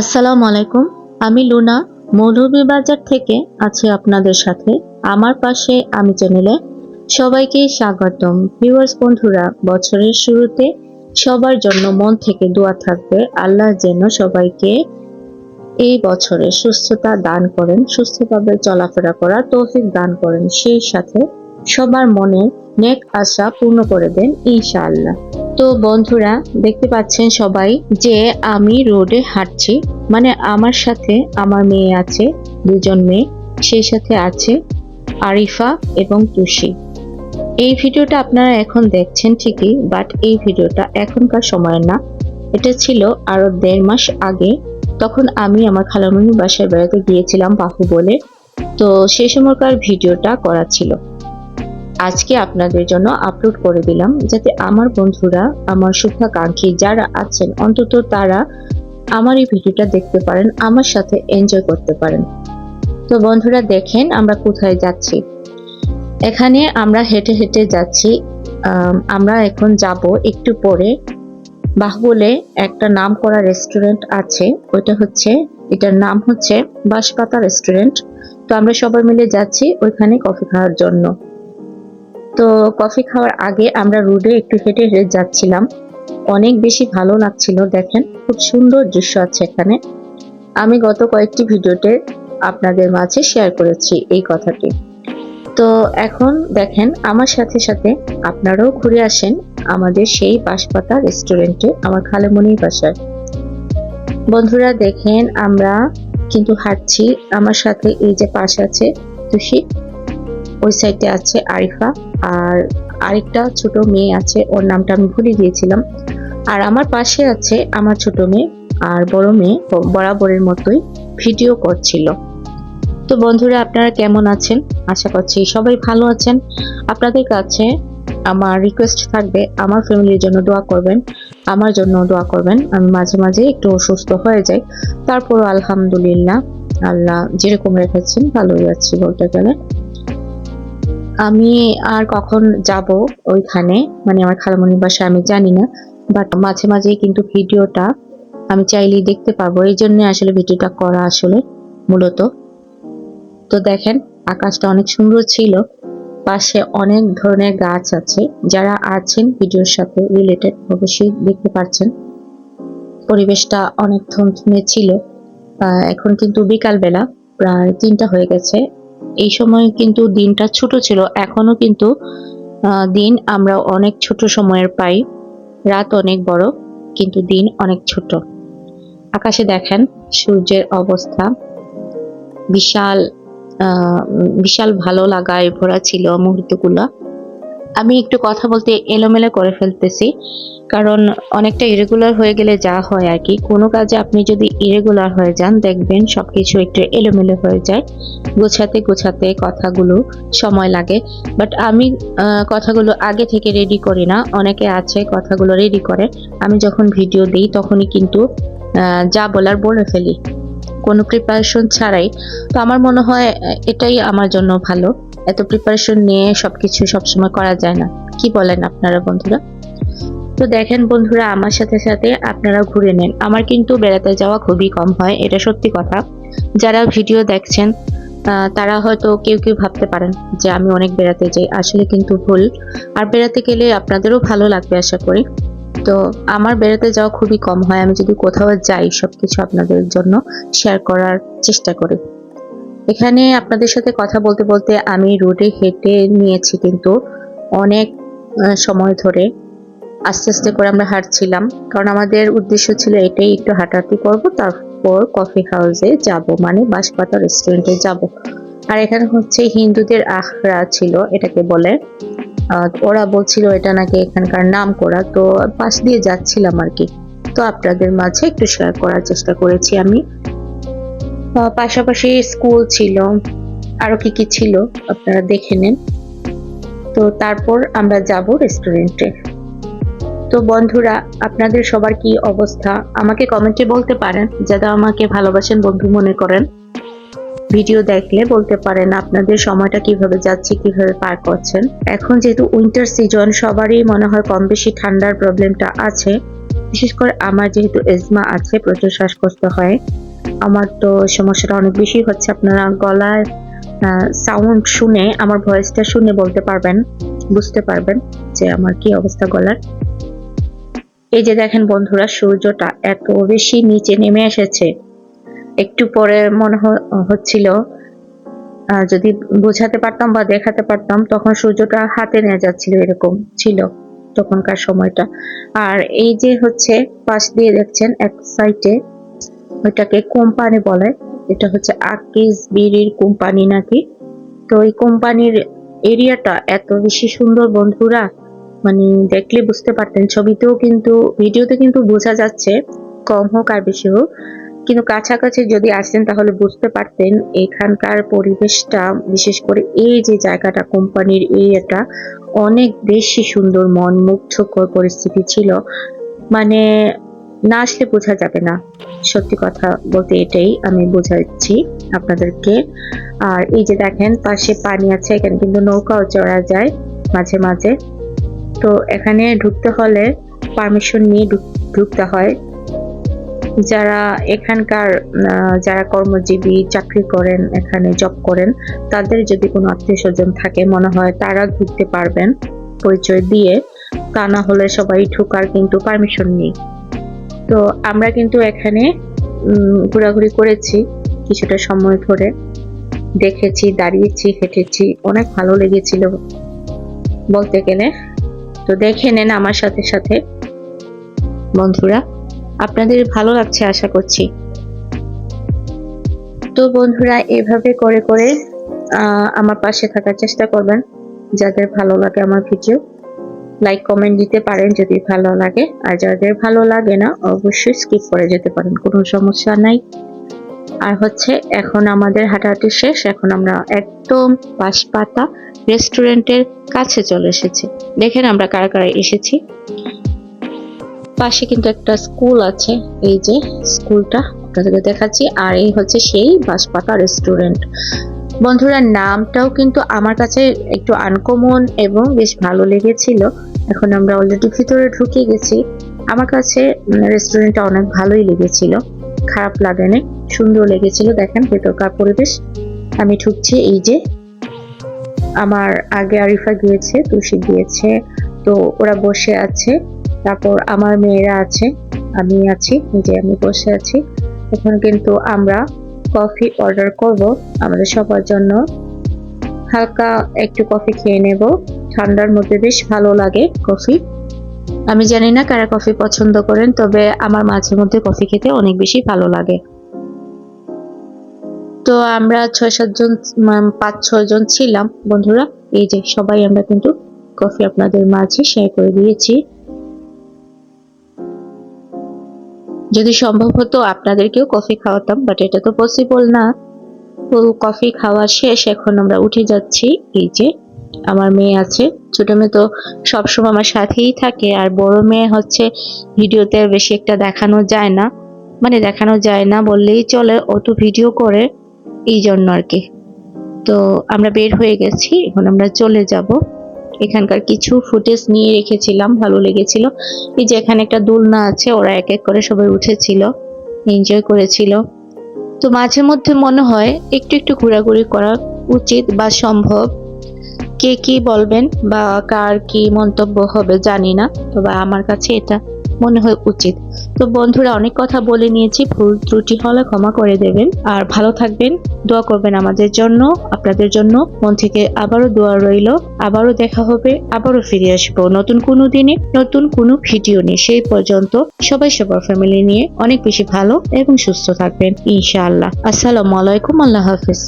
আসসালামু আলাইকুম। আমি লুনা, মৌলভীবাজার থেকে আছি আপনাদের সাথে। আমার পাশে আমি চ্যানেলে সবাইকে স্বাগতম। ভিউয়ার্স, বন্ধুরা, বছরের শুরুতে সবার জন্য মন থেকে দোয়া থাকবে। আল্লাহ যেন সবাইকে এই বছরে সুস্থতা দান করেন, সুস্থভাবে চলাফেরা করা তৌফিক দান করেন। সেই সাথে সবার মনে নেক আশা পূর্ণ করে দেন, ইনশাআল্লাহ। তো বন্ধুরা, দেখতে পাচ্ছেন সবাই যে আমি রোডে হাঁটছি। মানে আমার সাথে আমার মেয়ে আছে, দুজন মেয়ে, সেই সাথে আছে আরিফা এবং তুষি। এই ভিডিওটা আপনারা এখন দেখছেন ঠিকই, বাট এই ভিডিওটা এখনকার সময় না। এটা ছিল আরও দেড় মাস আগে, তখন আমি আমার খালামণির বাসায় বেড়াতে গিয়েছিলাম বাহু বলে। তো সেই সময়কার ভিডিওটা করা ছিল। আজকে আপনাদের জন্য আপলোড করে দিলাম যাতে আমার বন্ধুরা আমার শুভাকাঙ্ক্ষী যারা আছেন অন্তত তারা আমার এই ভিডিওটা দেখতে পারেন আমার সাথে এনজয় করতে পারেন। তো বন্ধুরা দেখেন আমরা কোথায় যাচ্ছি। এখানে আমরা হেঁটে হেঁটে যাচ্ছি। আম, আমরা এখন যাব একটু পরে। বাহুবলে একটা নাম করা রেস্টুরেন্ট আছে ওইটা হচ্ছে এটার নাম হচ্ছে বাঁশপাতা রেস্টুরেন্ট তো আমরা সবাই মিলে যাচ্ছি ওইখানে কফি খাওয়ার জন্য। তো কফি খাওয়ার আগে আমরা রোডে একটু হেঁটে হেঁটে যাচ্ছিলাম। অনেক বেশি ভালো লাগছিল, দেখেন। খুব সুন্দর দৃশ্য আছে এখানে। আমি গত কয়েকটি ভিডিওতে আপনাদের মাঝে শেয়ার করেছি এই কথাটি। তো এখন দেখেন, আমার সাথে সাথে আপনারাও ঘুরে আসেন আমাদের সেই বাঁশপাতা রেস্টুরেন্টে আমার খালেমনির বাসায়। বন্ধুরা, দেখেন, আমরা কিন্তু হাঁটছি। আমার সাথে এই যে পাশ আছে, তুষি। ওই সাইডে আছে আরিফা। আর আরেকটা ছোট মেয়ে আছে, ওর নামটা আমি ভুলে গিয়েছিলাম। আর আমার পাশে আছে আমার ছোট মেয়ে আর বড় মেয়ে বরাবরের মতোই ভিডিও করছিল। তো বন্ধুরা, আপনারা কেমন আছেন? আশা করছি সবাই ভালো আছেন। আপনাদের কাছে আমার রিকোয়েস্ট থাকবে, আমার ফ্যামিলির জন্য দোয়া করবেন, আমার জন্য দোয়া করবেন। আমি মাঝে মাঝে একটু অসুস্থ হয়ে যাই। তারপরও আলহামদুলিল্লাহ, আল্লাহ যেরকম রেখেছেন, ভালোই আছি বলতে গেলে। আমি আর কখন যাব ওইখানে? মানে আমার খালামণির বাসায় আমি জানি না বাট মাঝে মাঝে কিন্তু ভিডিওটা আমি চাইলেই দেখতে পারব এই জন্য আসলে ভিডিওটা করা আসলে মূলত। তো দেখেন, আকাশটা অনেক সুন্দর ছিল। পাশে অনেক ধরনের গাছ আছে। যারা আছেন ভিডিওর সাথে রিলেটেড অবশ্যই দেখতে পাচ্ছেন পরিবেশটা অনেক থমথমে ছিল। এখন কিন্তু বিকালবেলা প্রায় তিনটা হয়ে গেছে। এই সময় কিন্তু দিনটা ছোট ছিল এখনও কিন্তু দিন আমরা অনেক ছোট সময়ের পাই। রাত অনেক বড়, কিন্তু দিন অনেক ছোট। আকাশে দেখেন সূর্যের অবস্থা। বিশাল বিশাল ভালো লাগায় ভরা ছিল মুহূর্তগুলো। আমি একটু কথা বলতে এলোমেলো করে ফেলতেছি, কারণ অনেকটা ইরেগুলার হয়ে গেলে যা হয় আর কি। কোনো কাজে আপনি যদি ইরেগুলার হয়ে যান, দেখবেন সবকিছু একটু এলোমেলো হয়ে যায়। গোছাতে গোছাতে কথাগুলো সময় লাগে। বাট আমি কথাগুলো আগে থেকে রেডি করি না। অনেকে আছে কথাগুলো রেডি করে। আমি যখন ভিডিও দিই, তখনই কিন্তু যা বলার বলে ফেলি। কোনো প্রিপারেশন ছাড়াই। তো আমার মনে হয়, এটাই আমার জন্য ভালো। এত প্রিপারেশন নিয়ে সবকিছু সবসময় করা যায় না। কি বলেন আপনারা বন্ধুরা? তো দেখেন বন্ধুরা, আমার সাথে সাথে আপনারা ঘুরে নেন। আমার কিন্তু বেড়াতে যাওয়া খুবই কম হয়, এটা সত্যি কথা। যারা ভিডিও দেখছেন তারা হয়তো কেউ কেউ ভাবতে পারেন যে আমি অনেক বেড়াতে যাই, আসলে কিন্তু ভুল। আর বেড়াতে গেলে আপনাদেরও ভালো লাগবে আশা করি। তো আমার বেড়াতে যাওয়া খুবই কম হয়, আমি যদি কোথাও যাই সবকিছু আপনাদের জন্য শেয়ার করার চেষ্টা করি। এখানে আপনাদের সাথে কথা বলতে বলতে আমি রোডে হেঁটে নিয়েছি কিন্তু অনেক সময় ধরে আস্তে আস্তে করে আমরা হাঁটছিলাম। কারণ আমাদের উদ্দেশ্য ছিল এটাই, একটু হাঁটাহাঁটি করব, তারপর কফি হাউসে যাব মানে বাঁশপাতা রেস্টুরেন্টে যাব। আর এখানে হচ্ছে হিন্দুদের আখড়া ছিল, এটাকে বলে। ওরা বলছিল এটা নাকি এখানকার নাম করা তো পাশ দিয়ে যাচ্ছিলাম আর কি। তো আপনাদের মাঝে একটু শেয়ার করার চেষ্টা করেছি আমি। পাশাপাশি স্কুল ছিল। আরও কি কি ছিল আপনারা দেখে নেন। তো তারপর আমরা যাব রেস্টুরেন্টে তো বন্ধুরা, আপনাদের সবার কি অবস্থা? আমাকে কমেন্টে বলতে পারেন, যারা আমাকে ভালোবাসেন, বন্ধু মনে করেন। ভিডিও দেখলে বলতে পারেন আপনাদের সময়টা কীভাবে যাচ্ছে, কীভাবে পার করছেন। এখন যেহেতু উইন্টার সিজন সবারই মনে হয় কম বেশি ঠান্ডার প্রবলেমটা আছে। বিশেষ করে আমার যেহেতু এজমা আছে, প্রচুর শ্বাসকষ্ট হয়। আমার তো সমস্যাটা অনেক বেশি হচ্ছে। আপনারা গলার সাউন্ড শুনে, আমার ভয়েসটা শুনে বলতে পারবেন, বুঝতে পারবেন যে আমার কি অবস্থা গলার। এই যে দেখেন বন্ধুরা, সূর্যটা এত বেশি নিচে নেমে এসেছে। একটু পরে মনে হচ্ছিল যদি বোঝাতে পারতাম বা দেখাতে পারতাম, তখন সূর্যটা হাতে নিয়ে যাচ্ছিল, এরকম ছিল তখনকার সময়টা। আর এই যে হচ্ছে, পাশ দিয়ে দেখছেন, এক সাইডে ওইটাকে কোম্পানি বলে। এটা হচ্ছে আকিস বিড়ির কোম্পানি নাকি? তো এই কোম্পানির এরিয়াটা এত বেশি সুন্দর বন্ধুরা মানে দেখলে বুঝতে পারতেন। ছবিতেও কিন্তু, ভিডিওতে কিন্তু বোঝা যাচ্ছে, কম হোক আর বেশি হোক। কিন্তু কাছাকাছি যদি আসতেন তাহলে বুঝতে পারতেন এখানকার পরিবেশটা, বিশেষ করে এই যে জায়গাটা, কোম্পানির এরিয়াটা, অনেক বেশি সুন্দর মন মুগ্ধকর পরিস্থিতি ছিল। মানে না আসলে বোঝা যাবে না। সত্যি কথা বলতে এটাই আমি বোঝাচ্ছি আপনাদেরকে। আর এই যে দেখেন, পাশে পানি আছে, এখানে কিন্তু নৌকাও চড়া যায় মাঝে মাঝে। তো এখানে ঢুকতে হলে পারমিশন নিয়ে ঢুক- ঢুকতে হয়। যারা এখানকার যারা কর্মজীবী, চাকরি করেন, এখানে জব করেন, তাদের যদি কোনো আত্মীয় স্বজন থাকে, মনে হয় তারা ঢুকতে পারবেন পরিচয় দিয়ে। তা না হলে সবাই ঢুকার কিন্তু পারমিশন নেই। তো আমরা কিন্তু এখানে ঘোরাঘুরি করেছি কিছুটা সময় ধরে। দেখেছি, দাঁড়িয়েছি, হেঁটেছি, অনেক ভালো লেগেছিল বলতে গেলে। তো দেখে নেন আমার সাথে সাথে। বন্ধুরা, আপনাদের ভালো লাগছে আশা করছি। তো বন্ধুরা, এভাবে করে করে আমার পাশে থাকার চেষ্টা করবেন। যাদের ভালো লাগে আমার ভিডিও। লাইক কমেন্ট দিতে পারেন যদি ভালো লাগে। আর যাদের ভালো লাগে না, অবশ্যই স্কিপ করে যেতে পারেন, কোনো সমস্যা নাই। আর হচ্ছে, এখন আমাদের হাঁটাহাঁটি শেষ। এখন আমরা একদম বাঁশপাতা রেস্টুরেন্টের কাছে চলে এসেছি। দেখেন আমরা কারা কারা এসেছি। পাশে কিন্তু একটা স্কুল আছে, এই যে স্কুলটা, আপনাদেরকে দেখাচ্ছি। আর এই হচ্ছে সেই বাঁশপাতা রেস্টুরেন্ট। বন্ধুরা, নামটাও কিন্তু আমার কাছে একটু আনকমন এবং বেশ ভালো লেগেছিল। এখন আমরা অলরেডি ভিতরে ঢুকে গেছি। আমার কাছে রেস্টুরেন্টটা অনেক ভালোই লেগেছিল। খারাপ লাগেনি সুন্দর লেগেছিল। দেখেন ভেতরকার পরিবেশ। আমি ঢুকছি, এই যে আমার আগে আরিফা গিয়েছে তুষি গিয়েছে। তো ওরা বসে আছে, তারপর আমার মেয়েরা আছে, আমি আছি যে আমি বসে আছি। এখন কিন্তু আমরা কফি অর্ডার করব আমাদের সবার জন্য। হালকা একটু কফি খেয়ে নেব। ঠান্ডার মধ্যে বেশ ভালো লাগে কফি আমি জানি না কারা কফি পছন্দ করেন, তবে আমার মাঝে মধ্যে কফি খেতে অনেক বেশি ভালো লাগে। তো আমরা ছয় সাতজন পাঁচ, ছয় জন ছিলাম। বন্ধুরা, এই যে সবাই আমরা কিন্তু কফি আপনাদের মাঝে শেয়ার করে দিয়েছি। যদি সম্ভব হতো আপনাদেরকেও কফি খাওয়াতাম বাট এটা তো পসিবল না। তো কফি খাওয়া শেষ, এখন আমরা উঠে যাচ্ছি। এই যে আমার মেয়ে আছে। ছোট মেয়ে তো সবসময় আমার সাথেই থাকে, আর বড় মেয়ে হচ্ছে ভিডিওতে বেশি একটা দেখানো যায় না। মানে দেখানো যায় না বললেই চলে, ও তো ভিডিও করে, এই জন্য আর কি। তো আমরা বের হয়ে গেছি, এখন আমরা চলে যাব। এখানকার কিছু ফুটেজ নিয়ে রেখেছিলাম, ভালো লেগেছিল। এই যে এখানে একটা দোলনা আছে, ওরা এক এক করে সবাই উঠেছিল এনজয় করেছিল। তো মাঝে মধ্যে মনে হয় একটু একটু ঘোরাঘুরি করা উচিত বা সম্ভব। কে কি বলবেন বা কার কি মন্তব্য হবে জানি না, তবে আমার কাছে এটা মনে হয় উচিত। তো বন্ধুরা, অনেক কথা বলে নিয়েছি। ভুল ত্রুটি হলে ক্ষমা করে দেবেন। আর ভালো থাকবেন, দোয়া করবেন আমাদের জন্য, আপনাদের জন্য। মন থেকে আবারও দোয়া রইল। আবারও দেখা হবে, আবারও ফিরে আসব নতুন কোনো দিনে, নতুন কোনো ভিডিও নিয়ে। সেই পর্যন্ত সবাই সবার ফ্যামিলি নিয়ে অনেক বেশি ভালো এবং সুস্থ থাকবেন, ইনশাআল্লাহ। আসসালামু আলাইকুম, আল্লাহ হাফিজ।